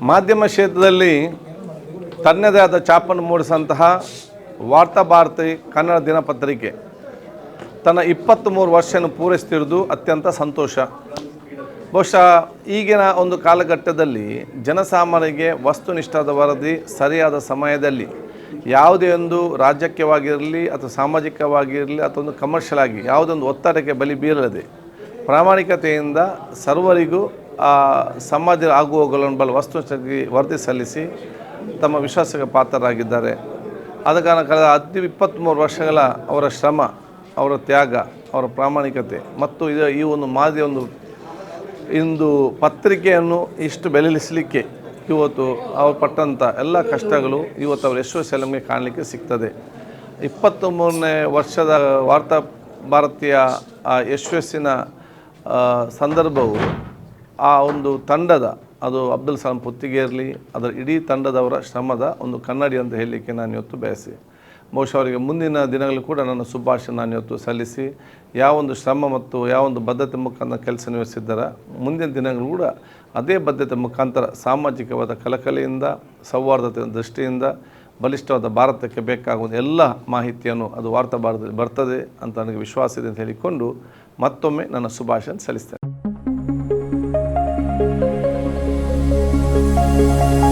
ಮಾಧ್ಯಮ ಕ್ಷೇತ್ರದಲ್ಲಿ ತನ್ನದೇ ಆದ ಛಾಪನ್ನು ಮೂಡಿಸಂತಹ ವಾರ್ತಾ ಭಾರತಿ ಕನ್ನಡ ದಿನಪತ್ರಿಕೆ ತನ್ನ ಇಪ್ಪತ್ತ್ಮೂರು ವರ್ಷವನ್ನು ಪೂರೈಸ್ತಿರೋದು ಅತ್ಯಂತ ಸಂತೋಷ. ಬಹುಶಃ ಈಗಿನ ಒಂದು ಕಾಲಘಟ್ಟದಲ್ಲಿ ಜನಸಾಮಾನ್ಯರಿಗೆ ವಸ್ತುನಿಷ್ಠದ ವರದಿ ಸರಿಯಾದ ಸಮಯದಲ್ಲಿ ಯಾವುದೇ ಒಂದು ರಾಜಕೀಯವಾಗಿರಲಿ ಅಥವಾ ಸಾಮಾಜಿಕವಾಗಿರಲಿ ಅಥವಾ ಒಂದು ಕಮರ್ಷಿಯಲ್ ಆಗಿ ಯಾವುದೊಂದು ಒತ್ತಡಕ್ಕೆ ಬಲಿ ಬೀರದೆ ಪ್ರಾಮಾಣಿಕತೆಯಿಂದ ಸರ್ವರಿಗೂ ಆ ಸಮಾಜ ಬಲ ವಸ್ತುನಿಷ್ಠವಾಗಿ ವರದಿ ಸಲ್ಲಿಸಿ ತಮ್ಮ ವಿಶ್ವಾಸಕ್ಕೆ ಪಾತ್ರರಾಗಿದ್ದಾರೆ. ಆದ ಕಾರಣ ಕಳೆದ ಹತ್ತು ಇಪ್ಪತ್ತ್ಮೂರು ವರ್ಷಗಳ ಅವರ ಶ್ರಮ, ಅವರ ತ್ಯಾಗ, ಅವರ ಪ್ರಾಮಾಣಿಕತೆ ಮತ್ತು ಇದು ಈ ಒಂದು ಮಾದರಿ ಒಂದು ಇಂದು ಪತ್ರಿಕೆಯನ್ನು ಇಷ್ಟು ಬೆಲೆಸಲಿಕ್ಕೆ ಇವತ್ತು ಅವರು ಪಟ್ಟಂಥ ಎಲ್ಲ ಕಷ್ಟಗಳು ಇವತ್ತು ಅವರ ಯಶಸ್ವಿ ನಮಗೆ ಕಾಣಲಿಕ್ಕೆ ಸಿಗ್ತದೆ. ಇಪ್ಪತ್ತ್ಮೂರನೇ ವರ್ಷದ ವಾರ್ತಾ ಭಾರತೀಯ ಯಶಸ್ಸಿನ ಸಂದರ್ಭವು ಆ ಒಂದು ತಂಡದ, ಅದು ಅಬ್ದುಲ್ ಸಲಾಂ ಪುತ್ತಿಗೆ ಇರಲಿ, ಅದರ ಇಡೀ ತಂಡದವರ ಶ್ರಮದ ಒಂದು ಕನ್ನಡಿ ಅಂತ ಹೇಳಲಿಕ್ಕೆ ನಾನು ಇವತ್ತು ಬಯಸಿ. ಬಹುಶಃ ಅವರಿಗೆ ಮುಂದಿನ ದಿನಗಳು ಕೂಡ ನನ್ನ ಶುಭಾಶಯ ನಾನು ಇವತ್ತು ಸಲ್ಲಿಸಿ. ಯಾವ ಒಂದು ಶ್ರಮ ಮತ್ತು ಯಾವ ಒಂದು ಬದ್ಧತೆ ಮುಖಾಂತರ ಕೆಲಸ ನಿರ್ವಹಿಸಿದ್ದಾರ ಮುಂದಿನ ದಿನಗಳು ಕೂಡ ಅದೇ ಬದ್ಧತೆ ಮುಖಾಂತರ ಸಾಮಾಜಿಕವಾದ ಕಲಕಲೆಯಿಂದ, ಸೌಹಾರ್ದತೆಯ ದೃಷ್ಟಿಯಿಂದ, ಬಲಿಷ್ಠವಾದ ಭಾರತಕ್ಕೆ ಬೇಕಾಗುವ ಎಲ್ಲ ಮಾಹಿತಿಯನ್ನು ಅದು ವಾರ್ತಾ ಭಾರತದಲ್ಲಿ ಬರ್ತದೆ ಅಂತ ನನಗೆ ವಿಶ್ವಾಸ ಇದೆ ಅಂತ ಹೇಳಿಕೊಂಡು ಮತ್ತೊಮ್ಮೆ ನನ್ನ ಶುಭಾಶಯ ಸಲ್ಲಿಸ್ತೇನೆ. Música